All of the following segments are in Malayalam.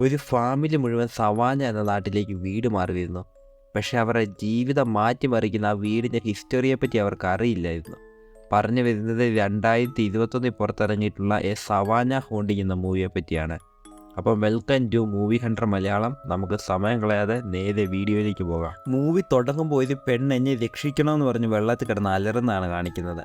ഒരു ഫാമിലി മുഴുവൻ സവാന എന്ന നാട്ടിലേക്ക് വീട് മാറി വരുന്നു പക്ഷെ അവരുടെ ജീവിതം മാറ്റിമറിക്കുന്ന ആ വീടിന്റെ ഹിസ്റ്ററിയെപ്പറ്റി അവർക്ക് അറിയില്ലായിരുന്നു. പറഞ്ഞു വരുന്നത് രണ്ടായിരത്തി ഇരുപത്തൊന്നിൽ പുറത്തിറങ്ങിയിട്ടുള്ള എ സവാന ഹോണ്ടിങ് എന്ന മൂവിയെ പറ്റിയാണ് അപ്പം welcome to movie hunter Malayalam. നമുക്ക് സമയം കളയാതെ നേരെ വീഡിയോയിലേക്ക് പോകാം. മൂവി തുടങ്ങുമ്പോൾ ഒരു പെണ്ണ് എന്നെ രക്ഷിക്കണമെന്ന് പറഞ്ഞ് വെള്ളത്തിൽ കിടന്ന് അലറുന്നതാണ് കാണിക്കുന്നത്.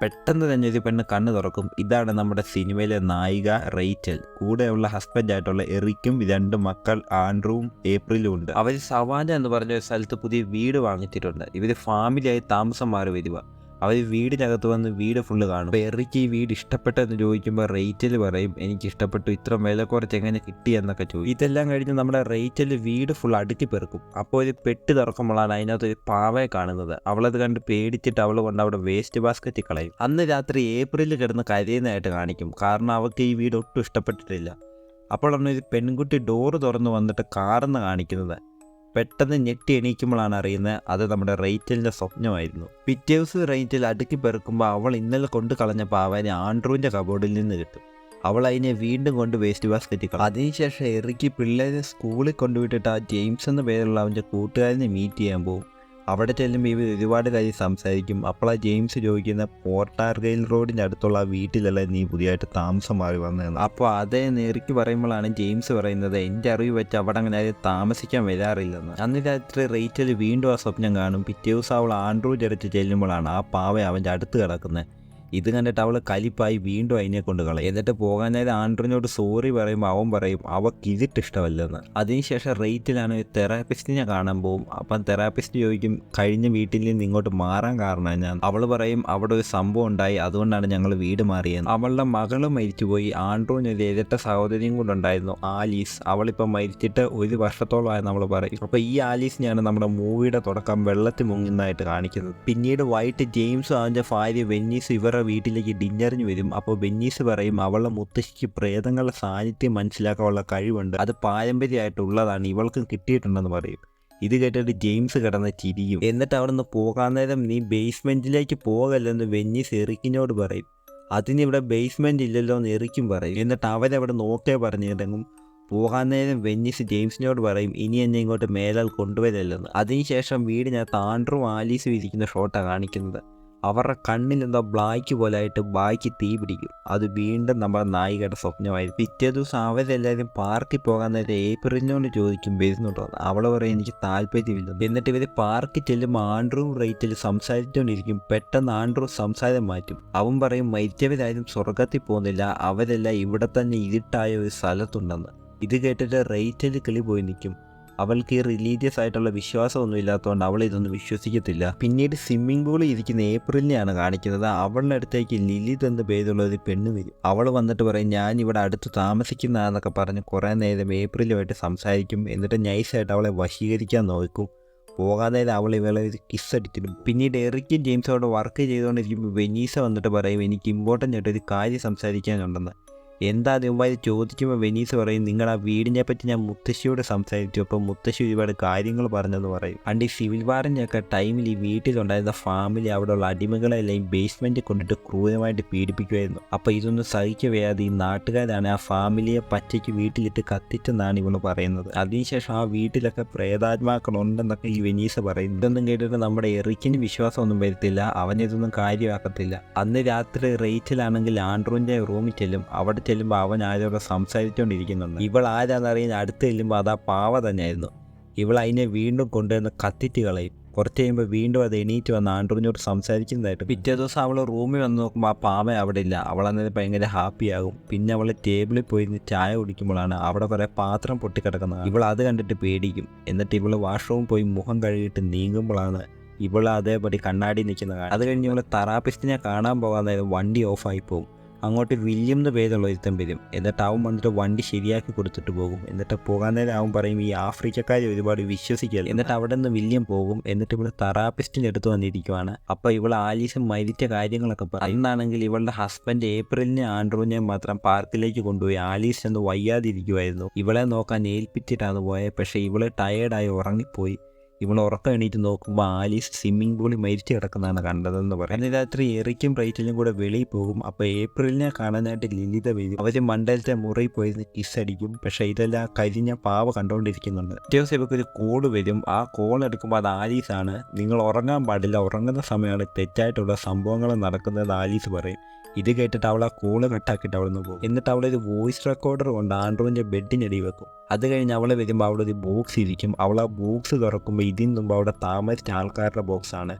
പെട്ടെന്ന് തന്നെ ഒരു പെണ്ണ് കണ്ണ് തുറക്കും. ഇതാണ് നമ്മുടെ സിനിമയിലെ നായിക റേറ്റൽ കൂടെയുള്ള ഹസ്ബൻഡായിട്ടുള്ള എറിക്കും. രണ്ട് മക്കൾ ആൻഡ്രൂവും ഏപ്രിലും ഉണ്ട്. അവർ സവാന എന്ന് പറഞ്ഞ ഒരു സ്ഥലത്ത് പുതിയ വീട് വാങ്ങിച്ചിട്ടുണ്ട് ഇവർ ഫാമിലിയായി താമസം മാറി വരിക അവർ വീടിനകത്ത് വന്ന് വീട് ഫുള്ള് കാണും. അപ്പോൾ എറിക്ക് ഈ വീട് ഇഷ്ടപ്പെട്ടെന്ന് ചോദിക്കുമ്പോൾ റേറ്റിൽ പറയും എനിക്ക് ഇഷ്ടപ്പെട്ടു ഇത്ര വില കുറച്ച് എങ്ങനെ കിട്ടി? എന്നൊക്കെ ചോദിക്കും. ഇതെല്ലാം കഴിഞ്ഞ് നമ്മുടെ റേറ്റിൽ വീട് ഫുൾ അടുക്കി പെറുക്കും. അപ്പോൾ ഒരു പെട്ട് തുറക്കുമ്പോഴാണ് അതിനകത്ത് ഒരു പാവയെ കാണുന്നത്. അവളത് കണ്ട് പേടിച്ചിട്ട് അവൾ കൊണ്ട് അവിടെ വേസ്റ്റ് ബാസ്ക്കറ്റിൽ കളയും. അന്ന് രാത്രി ഏപ്രിലിൽ കിടന്ന് കരയുന്നതായിട്ട് കാണിക്കും. കാരണം അവൾക്ക് ഈ വീട് ഒട്ടും ഇഷ്ടപ്പെട്ടിട്ടില്ല. അപ്പോഴാണ് ഒരു പെൺകുട്ടി ഡോറ് തുറന്ന് വന്നിട്ട് കാറെന്ന് കാണിക്കുന്നത്. പെട്ടെന്ന് ഞെട്ടി എണീക്കുമ്പോഴാണ് അറിയുന്നത് അത് നമ്മുടെ റേറ്റലിന്റെ സ്വപ്നമായിരുന്നു. പിറ്റേ റേറ്റിൽ അടുക്കി പെറുക്കുമ്പോൾ അവൾ ഇന്നലെ കൊണ്ട് കളഞ്ഞ പാവാനെ ആൻഡ്രൂവിന്റെ കബോർഡിൽ നിന്ന് കിട്ടും. അവൾ അതിനെ വീണ്ടും കൊണ്ട് വേസ്റ്റ് ബാസ്ക്കറ്റിൽ കളയും അതിനുശേഷം എറിക്ക് പിള്ളേരെ സ്കൂളിൽ കൊണ്ടുവിട്ടിട്ട് ആ ജെയിംസ് എന്ന പേരുള്ള അവന്റെ കൂട്ടുകാരനെ മീറ്റ് ചെയ്യാൻ പോകും. അവിടെ ചെല്ലുമ്പോൾ ഇവർ ഒരുപാട് കാര്യം സംസാരിക്കും. അപ്പോൾ ആ ജെയിംസ് ചോദിക്കുന്ന പോർട്ടാർഗയിൽ റോഡിന്റെ അടുത്തുള്ള ആ വീട്ടിലല്ല നീ പുതിയതായിട്ട് താമസം മാറി വന്നതെന്ന് അപ്പോൾ അതേ നേരിക്ക് പറയുമ്പോഴാണ് ജെയിംസ് പറയുന്നത് എന്റെ അറിവ് വെച്ച് അവിടെ അങ്ങനെ ആരും താമസിക്കാൻ വരാറില്ലെന്ന്. അന്ന് രാത്രി റേറ്റൽ വീണ്ടും ആ സ്വപ്നം കാണും. പിറ്റേ ദിവസം അവൾ ആൻഡ്രൂ ചരച്ച് ചെല്ലുമ്പോഴാണ് ആ പാവ അവന്റെ അടുത്ത് കിടക്കുന്നത് ഇത് കണ്ടിട്ട് അവൾ കലിപ്പായി വീണ്ടും അതിനെ കൊണ്ട് കളയും. എന്നിട്ട് പോകാൻ നേരം ആൻഡ്രൂനോട് സോറി പറയുമ്പോൾ അവൻ പറയും അവക്ക് ഇതിട്ട് ഇഷ്ടമല്ലെന്ന്. അതിനുശേഷം റേറ്റിലാണ് തെറാപ്പിസ്റ്റിനെ കാണാൻ പോകും അപ്പം തെറാപ്പിസ്റ്റ് ചോദിക്കും കഴിഞ്ഞ വീട്ടിൽ നിന്ന് ഇങ്ങോട്ട് മാറാൻ കാരണം ഞാൻ അവൾ പറയും അവിടെ ഒരു സംഭവം ഉണ്ടായി. അതുകൊണ്ടാണ് ഞങ്ങൾ വീട് മാറിയത് അവളുടെ മകൾ മരിച്ചുപോയി. ആൻഡ്രോയിന് ഒരു ഇരട്ട സഹോദരിയും കൂടെ ഉണ്ടായിരുന്നു. ആലീസ്. അവളിപ്പോൾ മരിച്ചിട്ട് ഒരു വർഷത്തോളമായി നമ്മൾ പറയും. അപ്പോൾ ഈ ആലീസിനെയാണ് നമ്മുടെ മൂവിയുടെ തുടക്കം വെള്ളത്തിൽ മുങ്ങുന്നതായിട്ട് കാണിക്കുന്നത്. പിന്നീട് വൈറ്റ് ജെയിംസ് അവന്റെ ഭാര്യ വെന്നീസ് ഇവരുടെ വീട്ടിലേക്ക് ഡിന്നറിന് വരും. അപ്പോൾ ബെന്നീസ് പറയും അവളുടെ മുത്തശ്ശിക്ക് പ്രേതങ്ങളുടെ സാന്നിധ്യം മനസ്സിലാക്കാനുള്ള കഴിവുണ്ട്. അത് പാരമ്പര്യമായിട്ടുള്ളതാണ്. ഇവൾക്കും കിട്ടിയിട്ടുണ്ടെന്ന് പറയും. ഇത് കേട്ടിട്ട് ജെയിംസ് കിടന്ന് ചിരിയും. എന്നിട്ട് അവിടെ നിന്ന് പോകാൻ നേരം നീ ബേസ്മെന്റിലേക്ക് പോകല്ലെന്ന് വെന്നീസ് എറിക്കിനോട് പറയും. അതിനിവിടെ ബേസ്മെന്റ് ഇല്ലല്ലോ എന്ന് എറിക്കും പറയും. എന്നിട്ട് അവരവിടെ നോക്കേ പറഞ്ഞിട്ടെങ്കും പോകാൻ നേരം വെന്നീസ് ജെയിംസിനോട് പറയും ഇനി എന്നെ ഇങ്ങോട്ട് മേലാൽ കൊണ്ടുവരല്ലെന്ന്. അതിനുശേഷം വീടിനകത്ത് ആൻഡ്രും ആലീസും ഇരിക്കുന്ന ഷോട്ടാണ് കാണിക്കുന്നത്. അവരുടെ കണ്ണിൽ എന്താ ബ്ലാക്ക് പോലായിട്ട് ബാക്കി തീ പിടിക്കും. അത് വീണ്ടും നമ്മുടെ നായികയുടെ സ്വപ്നമായിരുന്നു പിറ്റേ ദിവസം അവരെല്ലാവരും പാർക്കിൽ പോകാൻ നേരം ഏപ്രിലിനോട് ചോദിക്കും വരുന്നുണ്ടോ? അവൾ പറയും എനിക്ക് താല്പര്യമില്ല. എന്നിട്ട് ഇവർ പാർക്കിൽ ചെല്ലുമ്പോൾ ആൻഡ്രൂ റേറ്റിൽ സംസാരിച്ചുകൊണ്ടിരിക്കും പെട്ടെന്ന് ആൻഡ്രൂ സംസാരം മാറ്റും. അവൻ പറയും മരിച്ചവരാരും സ്വർഗത്തിൽ പോകുന്നില്ല. അവരെല്ലാം ഇവിടെ തന്നെ ഇരുട്ടായ ഒരു സ്ഥലത്തുണ്ടെന്ന്. ഇത് കേട്ടിട്ട് റേറ്റിൽ കിളി പോയി നിൽക്കും. അവൾക്ക് ഈ റിലീജിയസ് ആയിട്ടുള്ള വിശ്വാസമൊന്നും ഇല്ലാത്തതുകൊണ്ട് അവൾ ഇതൊന്നും വിശ്വസിക്കത്തില്ല. പിന്നീട് സ്വിമ്മിംഗ് പൂളിൽ ഇരിക്കുന്ന ഏപ്രിലിനെയാണ് കാണിക്കുന്നത്. അവളുടെ അടുത്തേക്ക് ലിലിത് എന്ന് പേരുള്ള ഒരു പെണ്ണ് വരും. അവൾ വന്നിട്ട് പറയും ഞാൻ ഇവിടെ അടുത്ത് താമസിക്കുന്നതെന്നൊക്കെ പറഞ്ഞ് കുറേ നേരം ഏപ്രിലുമായിട്ട് സംസാരിക്കും. എന്നിട്ട് നൈസായിട്ട് അവളെ വശീകരിക്കാൻ നോക്കും. പോകാതെ അവൾ ഇവളെ ഒരു കിസ് അടിച്ചിടും. പിന്നീട് എറിക്കും ജെയിംസോട് വർക്ക് ചെയ്തുകൊണ്ടിരിക്കുമ്പോൾ വെനീസ വന്നിട്ട് പറയും എനിക്ക് ഇമ്പോർട്ടന്റ് ആയിട്ട് ഒരു കാര്യം സംസാരിക്കാനുണ്ടെന്ന്. എന്താ അതുമായി ചോദിക്കുമ്പോൾ വെനീസ് പറയും നിങ്ങൾ ആ വീടിനെ പറ്റി ഞാൻ മുത്തശ്ശിയോട് സംസാരിച്ചു അപ്പോൾ മുത്തശ്ശി ഒരുപാട് കാര്യങ്ങൾ പറഞ്ഞെന്ന് പറയും. അണ്ട് ഈ സിവിൽ വാറിന്റെയൊക്കെ ടൈമിൽ ഈ വീട്ടിലുണ്ടായിരുന്ന ഫാമിലി അവിടെയുള്ള അടിമകളെല്ലാം ബേസ്മെന്റ് കൊണ്ടിട്ട് ക്രൂരമായിട്ട് പീഡിപ്പിക്കുമായിരുന്നു അപ്പോൾ ഇതൊന്നും സഹിക്കവയ്യാതെ ഈ നാട്ടുകാരാണ് ആ ഫാമിലിയെ പച്ചയ്ക്ക് വീട്ടിലിട്ട് കത്തിച്ചെന്നാണ് ഇവൾ പറയുന്നത്. അതിനുശേഷം ആ വീട്ടിലൊക്കെ പ്രേതാത്മാക്കളുണ്ടെന്നൊക്കെ ഈ വെനീസ് പറയും. ഇതൊന്നും കേട്ടിട്ട് നമ്മുടെ എറിക്കിന് വിശ്വാസമൊന്നും വരുത്തില്ല അവനിതൊന്നും കാര്യമാക്കത്തില്ല. അന്ന് രാത്രി റേറ്റിലാണെങ്കിൽ ആൻഡ്രൂന്റെ റൂമിൽ ചെല്ലും അവിടെ ചെല്ലുമ്പോൾ അവൻ ആരോടെ സംസാരിച്ചുകൊണ്ടിരിക്കുന്നുണ്ട് ഇവൾ ആരാന്നറിയാൻ അടുത്ത് ചെല്ലുമ്പോൾ അത് പാവ തന്നെയായിരുന്നു. ഇവൾ അതിനെ വീണ്ടും കൊണ്ടുവന്ന് കത്തിറ്റ് കളയും. കുറച്ച് കഴിയുമ്പോൾ വീണ്ടും അത് എണീറ്റ് വന്ന് ആൻഡ്രൂവിനോട് സംസാരിക്കുന്നതായിട്ട് പിറ്റേ ദിവസം അവൾ റൂമിൽ വന്ന് നോക്കുമ്പോൾ ആ പാവ അവിടെ ഇല്ല. അവൾ അന്നേരം ഭയങ്കര ഹാപ്പിയാകും പിന്നെ അവൾ ടേബിളിൽ പോയിരുന്ന് ചായ കുടിക്കുമ്പോഴാണ് അവിടെ കുറേ പാത്രം പൊട്ടിക്കിടക്കുന്നത് ഇവൾ അത് കണ്ടിട്ട് പേടിക്കും. എന്നിട്ട് ഇവൾ വാഷ്റൂമിൽ പോയി മുഖം കഴുകിയിട്ട് നീങ്ങുമ്പോഴാണ് ഇവൾ അതേപടി കണ്ണാടി നിൽക്കുന്ന കാണാം അത് കഴിഞ്ഞ് ഇവൾ തെറാപ്പിസ്റ്റിനെ കാണാൻ പോകാൻ നേരം വണ്ടി ഓഫായി പോകും. അങ്ങോട്ട് വില്യം എന്ന് പേരുള്ള ഒരുത്തൻ വരും. എന്നിട്ട് അവൻ വന്നിട്ട് വണ്ടി ശരിയാക്കി കൊടുത്തിട്ട് പോകും. എന്നിട്ട് പോകാൻ നേരം അവൻ പറയും ഈ ആഫ്രിക്കക്കാരെ ഒരുപാട് വിശ്വസിക്കരുത്. എന്നിട്ട് അവിടെ നിന്ന് വില്യം പോകും. എന്നിട്ട് ഇവിടെ തെറാപ്പിസ്റ്റിന്റെ അടുത്ത് വന്നിരിക്കുവാണ്. അപ്പോൾ ഇവൾ ആലീസ് മരിച്ച കാര്യങ്ങളൊക്കെ പറയും. അന്നാണെങ്കിൽ ഇവളുടെ ഹസ്ബൻഡ് ഏപ്രിലിന് ആൻഡ്രൂനെയും മാത്രം പാർക്കിലേക്ക് കൊണ്ടുപോയി ആലീസ് എന്ന് വയ്യാതിരിക്കുമായിരുന്നു ഇവളെ നോക്കാൻ ഏൽപ്പിച്ചിട്ടാണ് പോയത് പക്ഷേ ഇവൾ ടയേർഡായി ഉറങ്ങിപ്പോയി. ഇവൾ ഉറക്കം എണീറ്റ് നോക്കുമ്പോൾ ആലീസ് സ്വിമ്മിംഗ് പൂളിൽ മരിച്ചു കിടക്കുന്നതാണ് കണ്ടതെന്ന് പറയും. അന്ന് രാത്രി എറിക്കും റേറ്റിലും കൂടെ വെളി പോകും. അപ്പോൾ ഏപ്രിലിനെ കാണാനായിട്ട് ലളിത വരും. അവർ മണ്ടലത്തെ മുറിയിൽ പോയിരുന്ന് കിസ് അടിക്കും. പക്ഷേ ഇതെല്ലാം കരിഞ്ഞ പാവ കണ്ടുകൊണ്ടിരിക്കുന്നുണ്ട് അത്യാവശ്യം ദിവസം ഇവർക്ക് ഒരു കോൾ വരും. ആ കോൾ എടുക്കുമ്പോൾ അത് ആലീസാണ്. നിങ്ങൾ ഉറങ്ങാൻ പാടില്ല. ഉറങ്ങുന്ന സമയമാണ് തെറ്റായിട്ടുള്ള സംഭവങ്ങൾ നടക്കുന്നത് ആലീസ് പറയും. ഇത് കേട്ടിട്ട് അവൾ ആ കോൾ കട്ടാക്കിയിട്ട് അവിടെ നിന്ന് പോകും. എന്നിട്ട് അവളൊരു വോയിസ് റെക്കോർഡർ കൊണ്ട് ആൻഡ്രോയിന്റെ ബെഡിനടി വെക്കും. അത് കഴിഞ്ഞ് അവളെ വരുമ്പോൾ അവിടെ ഒരു ബോക്സ് ഇരിക്കും. അവൾ ആ ബോക്സ് തുറക്കുമ്പോൾ ഇതിന് മുമ്പ് അവിടെ താമസിച്ച ആൾക്കാരുടെ ബോക്സാണ്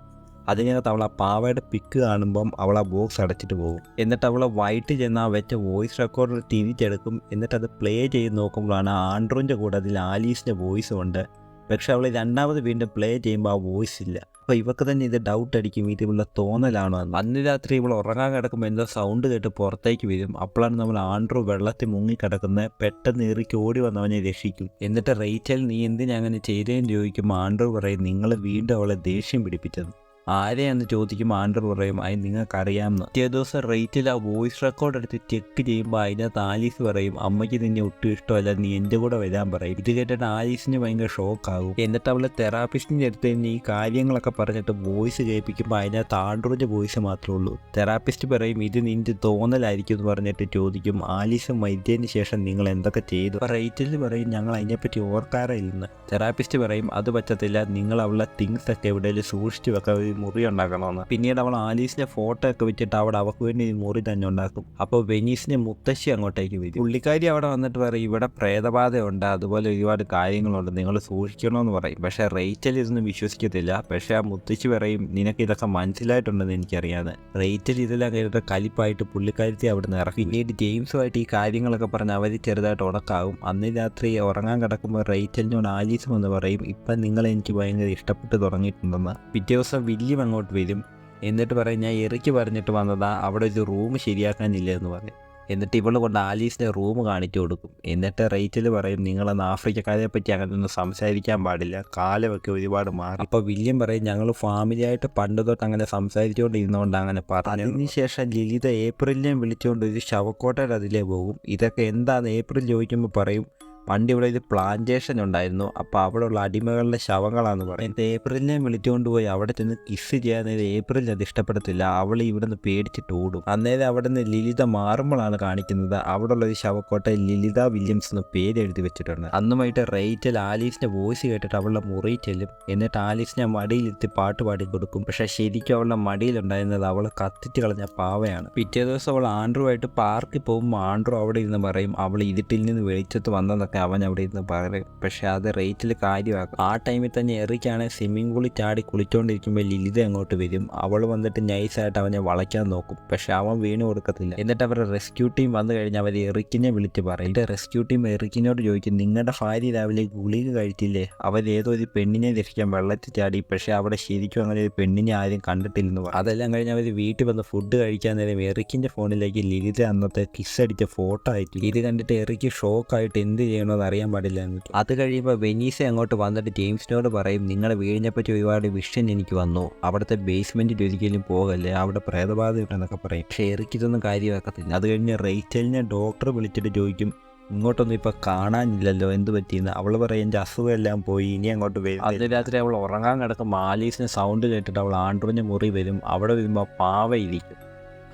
അതിനകത്ത് അവൾ ആ പാവയുടെ പിക്ക് കാണുമ്പം അവൾ ആ ബോക്സ് അടച്ചിട്ട് പോകും. എന്നിട്ട് അവൾ വൈറ്റ് ചെന്ന് ആ വെച്ച വോയിസ് റെക്കോർഡർ തിരിച്ചെടുക്കും. എന്നിട്ട് അത് പ്ലേ ചെയ്ത് നോക്കുമ്പോഴാണ് ആൻഡ്രോയിന്റെ കൂടെ അതിൽ ആലീസിന്റെ വോയിസും ഉണ്ട്. പക്ഷെ അവൾ രണ്ടാമത് വീണ്ടും പ്ലേ ചെയ്യുമ്പോൾ ആ വോയിസ് ഇല്ല. അപ്പോൾ ഇവക്ക് തന്നെ ഇത് ഡൗട്ട് അടിക്കും. ഇത് ഇവളുടെ തോന്നലാണോ എന്ന്. അന്ന് രാത്രി ഇവൾ ഉറങ്ങാൻ കിടക്കുമ്പോൾ എന്തോ സൗണ്ട് കേട്ട് പുറത്തേക്ക് വരും. അപ്പോഴാണ് നമ്മൾ ആൻഡ്രൂ വെള്ളത്തിൽ മുങ്ങിക്കിടക്കുന്നത് പെട്ടെന്ന് എറിക്ക് ഓടി വന്നവനെ രക്ഷിക്കും. എന്നിട്ട് റേച്ചൽ നീ എന്തിനാ അങ്ങനെ ചെയ്തതെന്ന് ചോദിക്കുമ്പോൾ ആൻഡ്രൂ പറയും നിങ്ങൾ വീണ്ടും അവളെ ദേഷ്യം പിടിപ്പിച്ചത് ആരെയാന്ന് ചോദിക്കുമ്പോൾ ആൻഡർ പറയും അത് നിങ്ങൾക്കറിയാമെന്ന്. പിറ്റേ ദിവസം റേറ്റിൽ ആ വോയിസ് റെക്കോർഡ് എടുത്ത് ചെക്ക് ചെയ്യുമ്പോൾ അതിനകത്ത് ആലീസ് പറയും അമ്മയ്ക്ക് നിന്നെ ഒട്ടും ഇഷ്ടമല്ല നീ എന്റെ കൂടെ വരാൻ പറയും. ഇത് കേട്ടിട്ട് ആലീസിന് ഭയങ്കര ഷോക്കാകും എന്നിട്ട് അവളെ തെറാപ്പിസ്റ്റിന്റെ അടുത്ത് തന്നെ ഈ കാര്യങ്ങളൊക്കെ പറഞ്ഞിട്ട് വോയിസ് കേൾപ്പിക്കുമ്പോൾ അതിനകത്ത് ആൻഡ്രൂന്റെ വോയിസ് മാത്രമേ ഉള്ളൂ. തെറാപ്പിസ്റ്റ് പറയും ഇത് നിന്റെ തോന്നലായിരിക്കും എന്ന് പറഞ്ഞിട്ട് ചോദിക്കും. ആലീസ് മരിച്ചതിന് ശേഷം നിങ്ങൾ എന്തൊക്കെ ചെയ്തു? അപ്പോൾ റേറ്റിൽ പറയും ഞങ്ങൾ അതിനെപ്പറ്റി ഓർക്കാറേ ഇല്ലെന്ന്. തെറാപ്പിസ്റ്റ് പറയും അത് പറ്റത്തില്ല നിങ്ങൾ അവളുടെ തിങ്സ് ഒക്കെ എവിടെയെങ്കിലും സൂക്ഷിച്ചു വെക്കാൻ മുറി ഉണ്ടാക്കണമെന്ന് പിന്നീട് അവൾ ആലീസിന്റെ ഫോട്ടോ ഒക്കെ വെച്ചിട്ട് അവിടെ അവൾക്ക് വേണ്ടി മുറി തന്നെ ഉണ്ടാക്കും. അപ്പോൾ വെനീസിന്റെ മുത്തശ്ശി അങ്ങോട്ടേക്ക് വരും. പുള്ളിക്കാരി അവിടെ വന്നിട്ട് പറയും ഇവിടെ പ്രേതബാധയുണ്ട്. അതുപോലെ ഒരുപാട് കാര്യങ്ങളുണ്ട്. നിങ്ങൾ സൂക്ഷിക്കണമെന്ന് പറയും. പക്ഷേ റേറ്റൽ ഇതൊന്നും വിശ്വസിക്കത്തില്ല. പക്ഷേ ആ മുത്തശ്ശി പറയും നിനക്ക് ഇതൊക്കെ മനസ്സിലായിട്ടുണ്ടെന്ന് എനിക്കറിയാതെ റേറ്റൽ ഇതെല്ലാം കേട്ടിട്ട് കലിപ്പായിട്ട് പുള്ളിക്കാരത്തി അവിടെ നിന്ന് ഇറക്കി പിന്നീട് ജെയിംസുമായിട്ട് ഈ കാര്യങ്ങളൊക്കെ പറഞ്ഞ് അവർ ചെറുതായിട്ട് ഉടക്കാവും അന്ന് രാത്രി ഉറങ്ങാൻ കിടക്കുമ്പോൾ റേറ്റലിനോട് ആലീസും എന്ന് പറയും ഇപ്പം നിങ്ങൾ എനിക്ക് ഭയങ്കര ഇഷ്ടപ്പെട്ട് തുടങ്ങിയിട്ടുണ്ടെന്ന്. പിറ്റേ ദിവസം വില്യം അങ്ങോട്ട് വരും. എന്നിട്ട് പറയും ഞാൻ ഇറക്കി പറഞ്ഞിട്ട് വന്നതാ അവിടെ ഒരു റൂം ശരിയാക്കാനില്ല എന്ന് പറയും. എന്നിട്ട് ഇവൾ കൊണ്ട് ആലീസിന്റെ റൂം കാണിച്ചു കൊടുക്കും. എന്നിട്ട് റേറ്റിൽ പറയും നിങ്ങളെന്ന് ആഫ്രിക്കക്കാരെ പറ്റി അങ്ങനെയൊന്നും സംസാരിക്കാൻ പാടില്ല. കാലമൊക്കെ ഒരുപാട് മാറി. അപ്പോൾ വില്യം പറയും ഞങ്ങൾ ഫാമിലിയായിട്ട് പണ്ട് തൊട്ട് അങ്ങനെ സംസാരിച്ചുകൊണ്ടിരുന്നതുകൊണ്ട് അങ്ങനെ പറഞ്ഞു. അതിനുശേഷം ലളിത ഏപ്രിലിനെ വിളിച്ചുകൊണ്ട് ഒരു ശവക്കോട്ടയുടെ അതിലേ പോകും ഇതൊക്കെ എന്താണെന്ന് ഏപ്രിൽ ചോദിക്കുമ്പോൾ പറയും പണ്ട് ഇവിടെ പ്ലാന്റേഷൻ ഉണ്ടായിരുന്നു. അപ്പോൾ ഉള്ള അടിമകളുടെ ശവങ്ങളാന്ന് പറയും. ഏപ്രിലിനെ വിളിച്ചുകൊണ്ട് പോയി അവിടെ ചെന്ന് കിസ് ചെയ്യാൻ നേരം ഏപ്രിൽ അത് ഇഷ്ടപ്പെടത്തില്ല. അവൾ ഇവിടുന്ന് പേടിച്ചിട്ട് ഓടും. അന്നേരം അവിടെ നിന്ന് ലളിത മാറുമ്പോഴാണ് കാണിക്കുന്നത്. അവിടെയുള്ള ഒരു ശവക്കോട്ടയിൽ ലളിത വില്യംസ് എന്ന് പേര് എഴുതി വെച്ചിട്ടുണ്ട്. അന്നുമായിട്ട് റേറ്റൽ ആലീസിന്റെ വോയിസ് കേട്ടിട്ട് അവളുടെ മുറി ചെല്ലും. എന്നിട്ട് ആലീസിനെ മടിയിലെത്തി പാട്ട് പാടി കൊടുക്കും. പക്ഷേ ശരിക്കും അവളുടെ മടിയിലുണ്ടായിരുന്നത് അവൾ കത്തിച്ച് കളഞ്ഞ പാവയാണ്. പിറ്റേ ദിവസം അവൾ ആൻഡ്രുവായിട്ട് പാർക്കിൽ പോകുമ്പോൾ ആൻഡ്രു അവിടെ ഇരുന്ന് പറയും അവൾ ഇരുട്ടിൽ നിന്ന് വെളിച്ചത്ത് വന്നതൊക്കെ അവൻ അവിടെ ഇരുന്ന് പറയും പക്ഷെ അത് റേറ്റിൽ കാര്യമാക്കും. ആ ടൈമിൽ തന്നെ എറിക്കാണ് സ്വിമ്മിംഗ് പൂളിൽ ചാടി കുളിച്ചുകൊണ്ടിരിക്കുമ്പോൾ ലിലിത അങ്ങോട്ട് വരും? അവൾ വന്നിട്ട് നൈസായിട്ട് അവനെ വളയ്ക്കാൻ നോക്കും. പക്ഷെ അവൻ വീണു കൊടുക്കത്തില്ല. എന്നിട്ട് അവരുടെ റെസ്ക്യൂ ടീം വന്നു കഴിഞ്ഞാൽ അവർ എറിക്കിനെ വിളിച്ച് പറയും. എന്റെ റെസ്ക്യൂ ടീം എറിക്കിനോട് ചോദിക്കും നിങ്ങളുടെ ഭാര്യ രാവിലെ ഗുളിക കഴിച്ചില്ലേ? അവർ ഏതോ ഒരു പെണ്ണിനെ രക്ഷിക്കാൻ വെള്ളത്തിൽ ചാടി. പക്ഷേ അവിടെ ശരിക്കും അങ്ങനെ ഒരു പെണ്ണിനെ ആരും കണ്ടിട്ടില്ലെന്ന് പറയും. അതെല്ലാം കഴിഞ്ഞ് അവർ വീട്ടിൽ വന്ന് ഫുഡ് കഴിക്കാൻ നേരം എറിക്കിന്റെ ഫോണിലേക്ക് ലിലിത അന്നത്തെ കിസ് അടിച്ച ഫോട്ടോ ആയിട്ട് ഇത് കണ്ടിട്ട് എറിക്ക് ഷോക്കായിട്ട് എന്ത് ചെയ്യണമെന്ന് അറിയാൻ പാടില്ല അത് കഴിയുമ്പോൾ വെനീസ് അങ്ങോട്ട് വന്നിട്ട് ജെയിംസിനോട് പറയും നിങ്ങളെ വീടിനെ പറ്റി ഒരുപാട് വിഷൻ എനിക്ക് വന്നു. അവിടുത്തെ ബേസ്മെന്റിൽ ഒരിക്കലും പോകല്ലേ അവിടെ പ്രേതബാധ ഉണ്ടെന്നൊക്കെ പറയും. പക്ഷേ എറിക്കിതൊന്നും കാര്യമാക്കത്തില്ല. അത് കഴിഞ്ഞ് റേറ്റലിനെ ഡോക്ടർ വിളിച്ചിട്ട് ചോദിക്കും ഇങ്ങോട്ടൊന്നും ഇപ്പൊ കാണാനില്ലല്ലോ എന്ത് പറ്റിയെന്ന്? അവൾ പറയും എന്റെ അസുഖമെല്ലാം പോയി ഇനി അങ്ങോട്ട് വരും അന്ന് രാത്രി അവൾ ഉറങ്ങാൻ കിടക്കും. മാലീസിന് സൗണ്ട് കേട്ടിട്ട് അവൾ ആൻഡ്രോന്റെ മുറി വരും. അവിടെ വരുമ്പോൾ പാവ ഇരിക്കും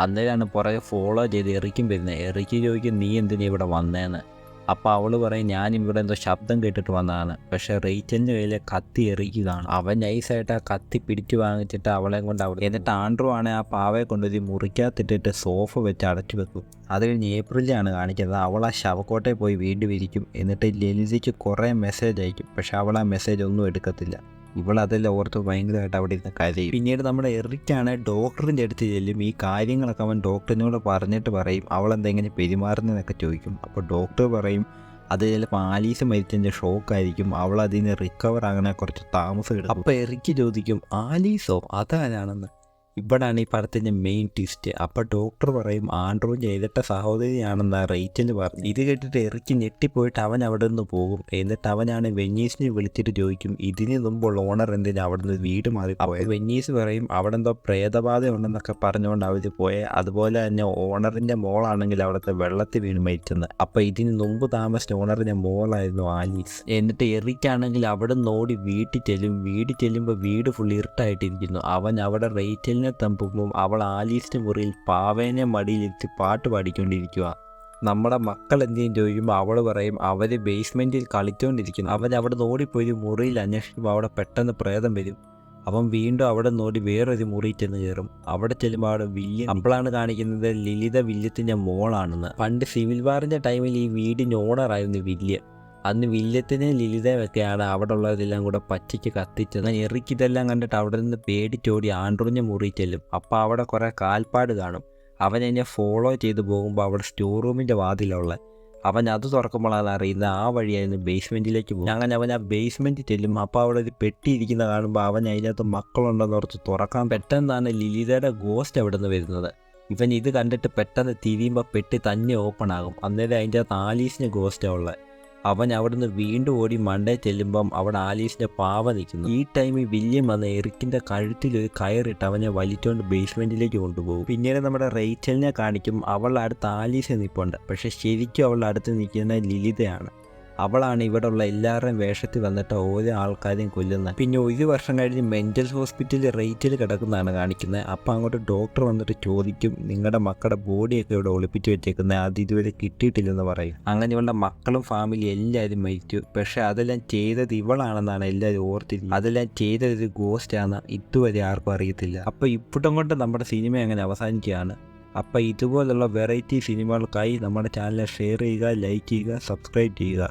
അന്നേരമാണ് പുറകെ ഫോളോ ചെയ്ത് എറിക്കും വരുന്നത് എറിക്ക് ചോദിക്കും നീ എന്തിനാ ഇവിടെ വന്നേന്ന്? അപ്പോൾ അവൾ പറയും ഞാൻ ഇവിടെ എന്തോ ശബ്ദം കേട്ടിട്ട് വന്നതാണ്. പക്ഷേ റേച്ചലിന്റെ കയ്യിൽ കത്തി എറിയുകയാണ്. അവൻ നൈസായിട്ട് ആ കത്തി പിടിച്ചു വാങ്ങിച്ചിട്ട് അവളെ കൊണ്ട് അവിടെ എന്നിട്ട് ആൻഡ്രോ ആണ് ആ പാവയെ കൊണ്ടുപോയി മുറിക്കകത്തിട്ടിട്ട് സോഫ വെച്ച് അടച്ചു വെക്കും. അത് കഴിഞ്ഞ് ഏപ്രിലാണ് കാണിക്കുന്നത്. അവൾ ആ ശവക്കോട്ടയിൽ പോയി വീണ്ടും ഇരിക്കും. എന്നിട്ട് ലലിതയ്ക്ക് കുറേ മെസ്സേജ് അയക്കും. പക്ഷേ അവൾ ആ മെസ്സേജ് ഒന്നും എടുക്കത്തില്ല. ഇവൾ അതെല്ലാം ഓർത്ത് ഭയങ്കരമായിട്ട് അവിടെ ഇരുന്ന് കരയും. പിന്നീട് നമ്മുടെ എറിക്കാണ് ഡോക്ടറിന്റെ അടുത്ത് ചെല്ലും. ഈ കാര്യങ്ങളൊക്കെ അവൻ ഡോക്ടറിനോട് പറഞ്ഞിട്ട് പറയും. അവൾ എന്തെങ്ങനെ പെരുമാറുന്നതെന്നൊക്കെ ചോദിക്കും. അപ്പോൾ ഡോക്ടർ പറയും അത് ചിലപ്പോൾ ആലീസ് മരിച്ചതിന്റെ ഷോക്കായിരിക്കും. അവൾ അതിൽ നിന്ന് റിക്കവർ ആകാൻ കുറച്ച് താമസം എടുക്കും. അപ്പോൾ എറിക്ക് ചോദിക്കും ആലീസോ? അതാരാണെന്ന്? ഇവിടാണ് ഈ പടത്തിന്റെ മെയിൻ ട്വിസ്റ്റ് അപ്പോൾ ഡോക്ടർ പറയും ആൻഡ്രൂവിന്റെ ചെയ്തിട്ട സഹോദരിയാണെന്ന് റേച്ചൽ പറഞ്ഞു. ഇത് കേട്ടിട്ട് എറിക്ക് ഞെട്ടിപ്പോയിട്ട് അവൻ അവിടെ നിന്ന് പോകും. എന്നിട്ട് അവനാണ് വെന്നീസിനെ വിളിച്ചിട്ട് ചോദിക്കും ഇതിന് മുമ്പുള്ള ഓണർ എന്തിനാ അവിടെ നിന്ന് വീട് മാറിപ്പോയത് വെന്നീസ് പറയും അവിടെ എന്തോ പ്രേതബാധ ഉണ്ടെന്നൊക്കെ പറഞ്ഞുകൊണ്ട് അവർ പോയെ. അതുപോലെ തന്നെ ഓണറിന്റെ മോളാണെങ്കിൽ അവിടുത്തെ വെള്ളത്തിൽ വീണ് മരിച്ചെന്ന്. അപ്പോൾ ഇതിന് മുമ്പ് താമസിച്ച ഓണറിന്റെ മോളായിരുന്നു ആലീസ് എന്നിട്ട് എറിക്കാണെങ്കിൽ അവിടെ നിന്ന് ഓടി വീട്ടിൽ ചെല്ലും. വീട്ടിൽ ചെല്ലുമ്പോൾ വീട് ഫുൾ ഇരുട്ടായിട്ടിരിക്കുന്നു. അവൻ അവിടെ റേച്ചലിനെ തമ്പുമ്പോൾ അവൾ ആലീസിന്റെ മുറിയിൽ പാവേനെ മടിയിലിരുത്തി പാട്ട് പാടിക്കൊണ്ടിരിക്കുക നമ്മുടെ മക്കൾ എന്തെങ്കിലും ചോദിക്കുമ്പോൾ അവൾ പറയും അവർ ബേസ്മെന്റിൽ കളിച്ചുകൊണ്ടിരിക്കുന്നു നിന്ന് ഓടിപ്പോയി മുറിയിൽ അന്വേഷിക്കുമ്പോൾ അവിടെ പെട്ടെന്ന് പ്രേതം വരും. അവൻ വീണ്ടും അവിടെ നോടി വേറൊരു മുറി ചെന്ന് കയറും. അവിടെ ചെല്ലുമ്പോൾ അവിടെ വില്യം അപ്പോഴാണ് കാണിക്കുന്നത് ലളിത വില്യത്തിന്റെ മോളാണെന്ന്. പണ്ട് സിവിൽ വാറിന്റെ ടൈമിൽ ഈ വീടിന്റെ ഓണറായിരുന്നു വില്യം അന്ന് വില്യത്തിനെ ലളിതയൊക്കെയാണ് അവിടെ ഉള്ളതെല്ലാം കൂടെ പച്ചയ്ക്ക് കത്തിച്ചത്. എറിക്ക് ഇതെല്ലാം കണ്ടിട്ട് അവിടെ നിന്ന് പേടിച്ചോടി ആൻഡ്രൂഞ്ഞ മുറി ചെല്ലും. അപ്പോൾ അവിടെ കുറേ കാൽപ്പാട് കാണും. അവൻ എന്നെ ഫോളോ ചെയ്ത് പോകുമ്പോൾ അവിടെ സ്റ്റോർ റൂമിന്റെ വാതിലുള്ള. അവൻ അത് തുറക്കുമ്പോഴാണ് അറിയുന്നത് ആ വഴിയായിരുന്നു ബേസ്മെന്റിലേക്ക് പോകും അങ്ങനെ അവൻ ആ ബേസ്മെന്റിൽ ചെല്ലും. അപ്പോൾ അവിടെ ഒരു പെട്ടി ഇരിക്കുന്ന കാണുമ്പോൾ അവൻ അതിനകത്ത് മക്കളുണ്ടെന്ന് ഓർത്ത് തുറക്കാൻ പെട്ടെന്നാണ് ലിലിതയുടെ ഗോസ്റ്റ് അവിടെ നിന്ന് വരുന്നത്. ഇവൻ ഇത് കണ്ടിട്ട് പെട്ടെന്ന് തിരിയുമ്പോൾ പെട്ടി തന്നെ ഓപ്പൺ ആകും. അന്നേരം അതിന്റെ അകത്ത് ആലീസിന് ഗോസ്റ്റാണ് ഉള്ളത് അവൻ അവിടുന്ന് വീണ്ടും ഓടി മണ്ടേ ചെല്ലുമ്പം അവിടെ ആലീസിന്റെ പാവ നിൽക്കുന്നു. ഈ ടൈമിൽ വില്യം വന്ന് എറിക്കിന്റെ കഴുത്തിൽ ഒരു കയറിട്ട് അവനെ വലിച്ചോണ്ട് ബേസ്മെന്റിലേക്ക് കൊണ്ടുപോകും. പിന്നീട് നമ്മുടെ റേച്ചലിനെ കാണിക്കും അവളുടെ അടുത്ത് ആലീസ് നിൽപ്പുണ്ട് പക്ഷെ ശരിക്കും അവളുടെ അടുത്ത് നിൽക്കുന്ന ലിലിതയാണ്. അവളാണ് ഇവിടെ ഉള്ള എല്ലാവരുടെയും വേഷത്തിൽ വന്നിട്ട് ഓരോ ആൾക്കാരെയും കൊല്ലുന്നത്. പിന്നെ ഒരു വർഷം കഴിഞ്ഞ് മെന്റൽ ഹോസ്പിറ്റലിൽ റേറ്റിൽ കിടക്കുന്നതാണ് കാണിക്കുന്നത്. അപ്പം അങ്ങോട്ട് ഡോക്ടർ വന്നിട്ട് ചോദിക്കും നിങ്ങളുടെ മക്കളുടെ ബോഡിയൊക്കെ ഇവിടെ ഒളിപ്പിച്ച് വെച്ചേക്കുന്നത് അത് ഇതുവരെ കിട്ടിയിട്ടില്ലെന്ന് പറയും. അങ്ങനെ ഇവളുടെ മക്കളും ഫാമിലി എല്ലാവരും മരിച്ചു. പക്ഷേ അതെല്ലാം ചെയ്തത് ഇവളാണെന്നാണ് എല്ലാവരും ഓർത്തിരിക്കുന്നത്. അതെല്ലാം ചെയ്തത് ഒരു ഗോസ്റ്റാണ് ഇതുവരെ ആർക്കും അറിയത്തില്ല. അപ്പോൾ ഇപ്പോഴും കൊണ്ട് നമ്മുടെ സിനിമ അങ്ങനെ അവസാനിക്കുകയാണ്. അപ്പോൾ ഇതുപോലുള്ള വെറൈറ്റി സിനിമകൾക്കായി നമ്മുടെ ചാനൽ ഷെയർ ചെയ്യുക ലൈക്ക് ചെയ്യുക സബ്സ്ക്രൈബ് ചെയ്യുക.